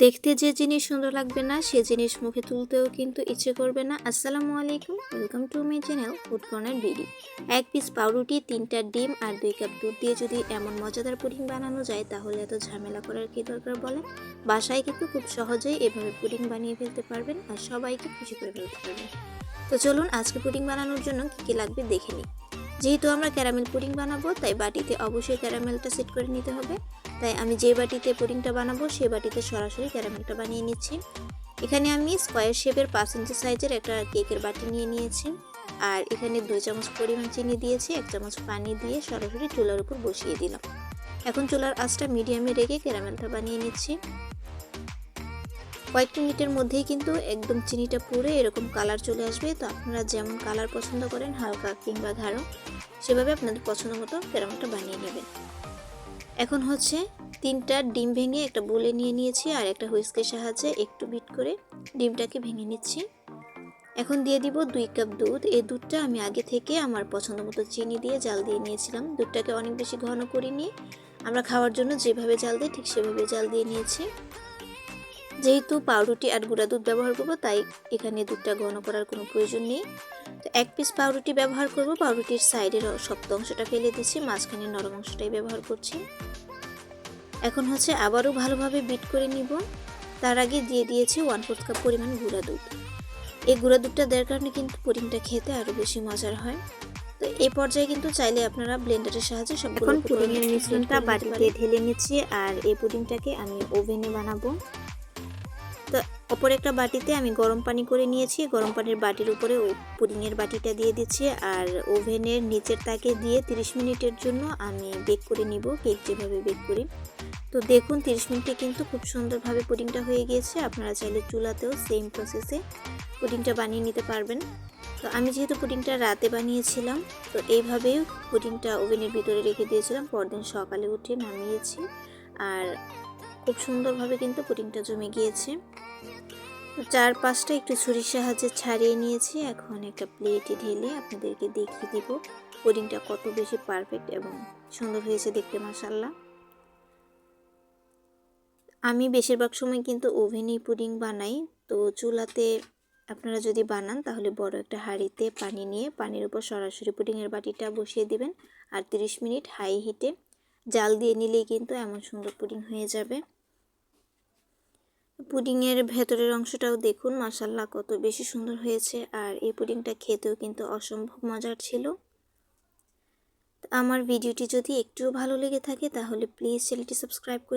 দেখতে যে জিনিস সুন্দর লাগবে না, সে জিনিস মুখে তুলতেও কিন্তু ইচ্ছে করবে না। আসসালামু আলাইকুম welcome to my channel food corner BD এক পিস পাউরুটি, তিনটা ডিম আর দুই কাপ দুধ দিয়ে যদি এমন মজাদার পুডিং বানানো যায়, তাহলে এত ঝামেলা করার কি দরকার বলে? বাসায় কিন্তু খুব সহজেই এভাবে পুডিং বানিয়ে ফেলতে পারবেন আর সবাইকে খুশি করে ফেলতে পারবেন। তো চলুন আজকে পুডিং বানানোর জন্য কী কী লাগবে দেখে নিই। যেহেতু আমরা ক্যারামেল পুডিং বানাবো, তাই বাটিতে অবশ্যই ক্যারামেলটা সেট করে নিতে হবে। তাই আমি যে বাটিতে পুডিংটা বানাবো সেই বাটিতে সরাসরি ক্যারামেলটা বানিয়ে নিচ্ছি। এখানে আমি স্কোয়ার শেপের পাঁচ ইঞ্চি সাইজের একটা কেকের বাটি নিয়ে নিয়েছি। আর এখানে দুই চামচ পরিমাণ চিনি দিয়েছি, এক চামচ পানি দিয়ে সরাসরি চুলার উপর বসিয়ে দিলাম। এখন চুলার আঁচটা মিডিয়ামে রেখে ক্যারামেলটা বানিয়ে নিচ্ছি। কয়েক মিনিটের মধ্যেই কিন্তু একদম চিনিটা পুড়ে এরকম কালার চলে আসবে। তো আপনারা যেমন কালার পছন্দ করেন, হালকা কিংবা গাঢ়, সেভাবে আপনাদের পছন্দ মতো ক্যারামেলটা বানিয়ে নেবেন। এখন হচ্ছে তিনটা ডিম ভেঙে একটা বলে নিয়ে নিয়েছি আর একটা হুইস্কের সাহায্যে একটু বিট করে ডিমটাকে ভেঙে নিচ্ছি। এখন দিয়ে দিব দুই কাপ দুধ। এই দুধটা আমি আগে থেকে আমার পছন্দ মতো চিনি দিয়ে জাল দিয়ে নিয়েছিলাম। দুধটাকে অনেক বেশি ঘন করিনি। আমরা খাওয়ার জন্য যেভাবে জাল দিই ঠিক সেভাবে জাল দিয়ে নিয়েছি। যেহেতু পাউরুটি আর গুঁড়া দুধ ব্যবহার করব তাই এখানে দুধটা ঘন করার কোনো প্রয়োজন নেই। তো এক পিস পাউরুটি ব্যবহার করব। পাউরুটির সাইডের শক্ত অংশটা ফেলে দিচ্ছি মাঝখানে নরম অংশটাই ব্যবহার করছি। এখন হচ্ছে আবারও ভালোভাবে বিট করে নিব। তার আগে দিয়ে দিয়েছি ওয়ান ফোর্থ কাপ পরিমাণ গুঁড়া দুধ। এই গুঁড়া দুধটা দেওয়ার কারণে কিন্তু পুডিংটা খেতে আরও বেশি মজার হয়। তো এই পর্যায়ে কিন্তু চাইলে আপনারা ব্লেন্ডারের সাহায্যে সব এখন পুডিংয়ের মিশ্রণটা বাটিতে ঢেলে নিচ্ছি আর এই পুডিংটাকে আমি ওভেনে বানাবো। তো অপর একটা বাটিতে আমি গরম পানি করে নিয়েছি। গরম পানির বাটির উপরে পুডিংয়ের বাটিটা দিয়ে দিচ্ছি আর ওভেনের নিচের তাকে দিয়ে 30 মিনিটের জন্য আমি বেক করে নিব, কেক যেভাবে বেক করি। তো দেখুন 30 মিনিটে কিন্তু খুব সুন্দরভাবে পুডিংটা হয়ে গিয়েছে। আপনারা চাইলে চুলাতেও সেম প্রসেসে পুডিংটা বানিয়ে নিতে পারবেন। তো আমি যেহেতু পুডিংটা রাতে বানিয়েছিলাম, তো এইভাবেই পুডিংটা ওভেনের ভিতরে রেখে দিয়েছিলাম। পরদিন সকালে উঠে নামিয়েছি। আর খুব সুন্দরভাবে কিন্তু পুডিংটা জমে গিয়েছে। চার পাঁচটা একটু ছুরির সাহায্যে ছাড়িয়ে নিয়েছি। এখন একটা প্লেটে ঢেলে আপনাদেরকে দেখিয়ে দিব পুডিংটা কত বেশি পারফেক্ট এবং সুন্দর হয়েছে দেখতে মাসাল্লাহ আমি বেশিরভাগ সময় কিন্তু ওভেনেই পুডিং বানাই। তো চুলাতে আপনারা যদি বানান, তাহলে বড় একটা হাঁড়িতে পানি নিয়ে পানির উপর সরাসরি পুডিংয়ের বাটিটা বসিয়ে দিবেন। আর 30 মিনিট হাই হিটে জাল দিয়ে নিলেই কিন্তু এমন সুন্দর পুডিং হয়ে যাবে। পুডিংয়ের ভেতরের অংশটাও দেখুন মাসাল্লাহ কত বেশি সুন্দর হয়েছে। আর এই পুডিংটা খেতেও কিন্তু অসম্ভব মজার ছিল। আমার ভিডিওটি যদি একটুও ভালো লেগে থাকে, তাহলে প্লিজ চ্যানেলটি সাবস্ক্রাইব করে